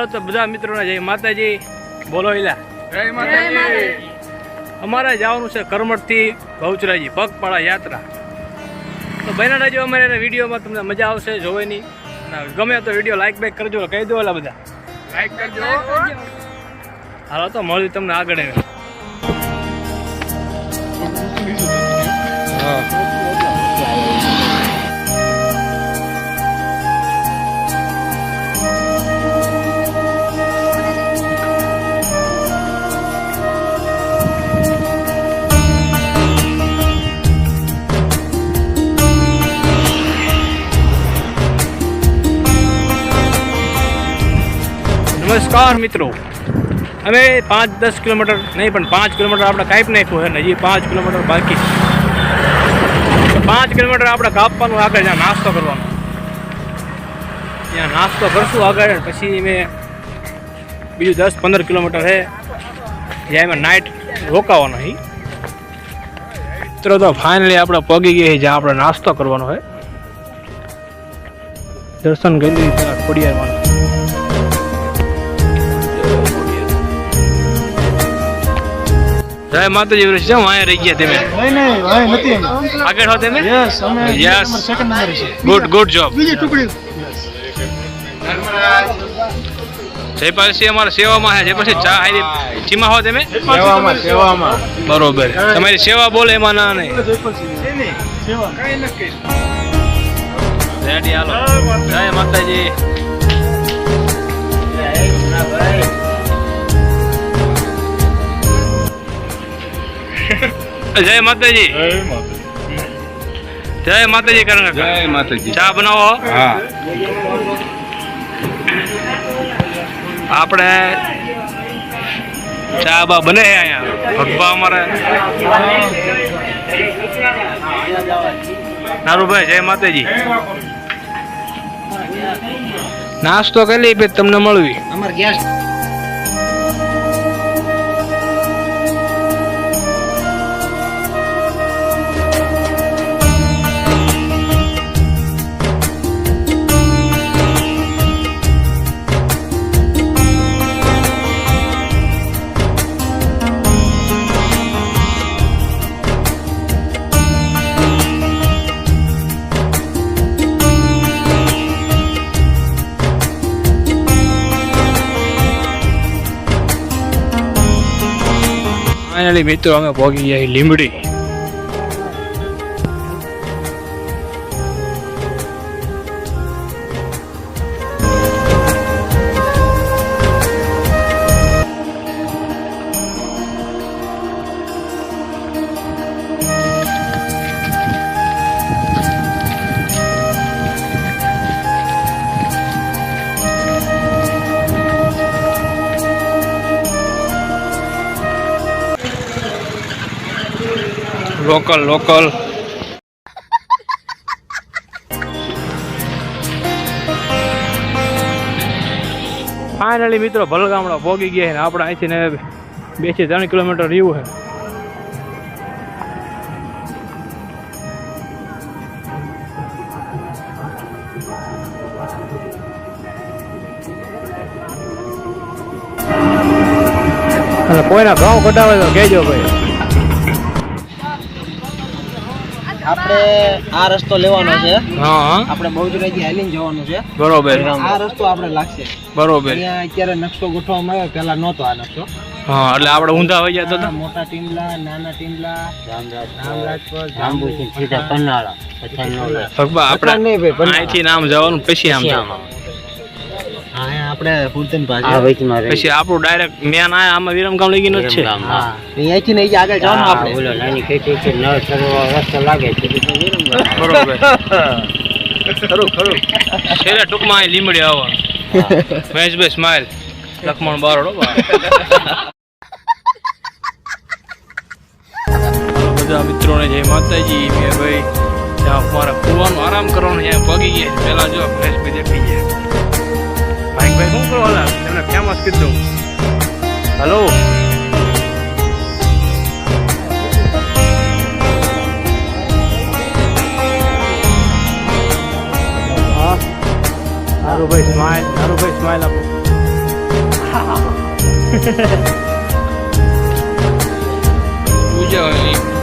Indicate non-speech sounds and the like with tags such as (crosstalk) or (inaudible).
હાલો તો બધા મિત્રોને જય માતાજી. બોલો જય માતાજી. અમારે જવાનું છે કરમટથી ભવચરાજી પગપાળા યાત્રા. તો બહેના રહેજો અમારે વિડીયોમાં તમને મજા આવશે જોવાની. ગમે તો વીડિયો લાઈક બેક કરજો કહી દો ઓલા બધા. લાઈક કરજો. હાલો તો મળ્યું તમને આગળ. નમસ્કાર મિત્રો. અમે પાંચ દસ કિલોમીટર નહીં, પણ પાંચ કિલોમીટર આપણે કાપી નાખ્યું છે. ને હજી પાંચ કિલોમીટર બાકી. પાંચ કિલોમીટર આપણે કાપવાનું આગળ, ત્યાં નાસ્તો કરવાનો. ત્યાં નાસ્તો કરશું આગળ પછી મેં બીજું દસ પંદર કિલોમીટર છે. જ્યાં એમાં નાઇટ રોકાવાનો છે. મિત્રો, તો ફાઇનલી આપણે પગી ગયા જ્યાં આપણે નાસ્તો કરવાનો હોય દર્શન લીધી પેલા ખોડિયારમાં જય માતાજી વૃક્ષ છે અહીંયા રહી ગયા તમે. નહીં નથી આગળ હો તમે? યસ અમે Yes. સેકન્ડ નંબર છે. ગુડ ગુડ જોબ બીજી ટુકડી. જય પાછી અમારા સેવામાં છે. જય પછી ચા આવી ચીમા હો તમે? સેવામાં સેવામાં. બરોબર. તમારી સેવા બોલે એમાં ના નહીં. સેવા. કઈ નક્કી. રેડી હાલો. જય માતાજી. જય માતાજી. જય માતાજી. કરણ જય માતાજી. ચા બનાવો? હા. આપણે ચા બા બને છે અહીંયા. ભગવા અમારે. નારુભાઈ જય માતાજી. નાસ્તો કરી લઈ તમને મળવી. અમારે ગેસ ફાઇનલી મિત્રો અમે પહોંચી ગયા છીએ લોકલ લોકલ ફાઇનલી મિત્રો, ભલગામડા પોગી ગયા ને આપણે અહીંથી ને બેથી ત્રણ કિલોમીટર રહ્યું છે. અને કોઈના ઘઉં કઢાવે તો કહેજો ભાઈ. આપણે આ રસ્તો લેવાનો છે. આપણે બહુજરાજી હાલીને જવાનું છે. બરોબર. આ રસ્તો આપણે લાગશે. બરોબર. અહીંયા અત્યારે નકશો ગોઠવવામાં આવ્યો પેલા નહોતો આ નકશો. હા એટલે આપણે ઊંધા હોય જતો મોટા ટીમલા નાના ટીમલા રામરાજપુર સીધા પન્નાળા આપણે. અહીંથી નામ જવાનું પછી આમ જવાનું. આપણે ફૂલતન પાસે પછી આપણું ડાયરેક્ટ મેન આ આમાં વિરમગામ લઈ ગયું જ છે. અહીંયાથી નહીં આગળ જવાનું આપણે. બોલો નાની ખેતી છે ન સરોવર રસ્તો લાગે છે બરોબર. (laughs) ખરું ખરું. છેલ્લે ટૂંકમાં અહીં લીમડી આવવાનું. બે સ્માઇલ લખમણ બારોડો બધા મિત્રોને જય માતાજી મેં ભાઈ જ્યાં મારા કુવાનું આરામ કરવાનું ત્યાં પગી ગયા પેલા જો મહેશભાઈ દેખી ગયા ભાઈ શું કરો હાલા એમને ફેમસ કીધું હલો હા નારુભાઈ સ્માઇલ ભાઈ સ્માઇલ આપો પૂજા હોય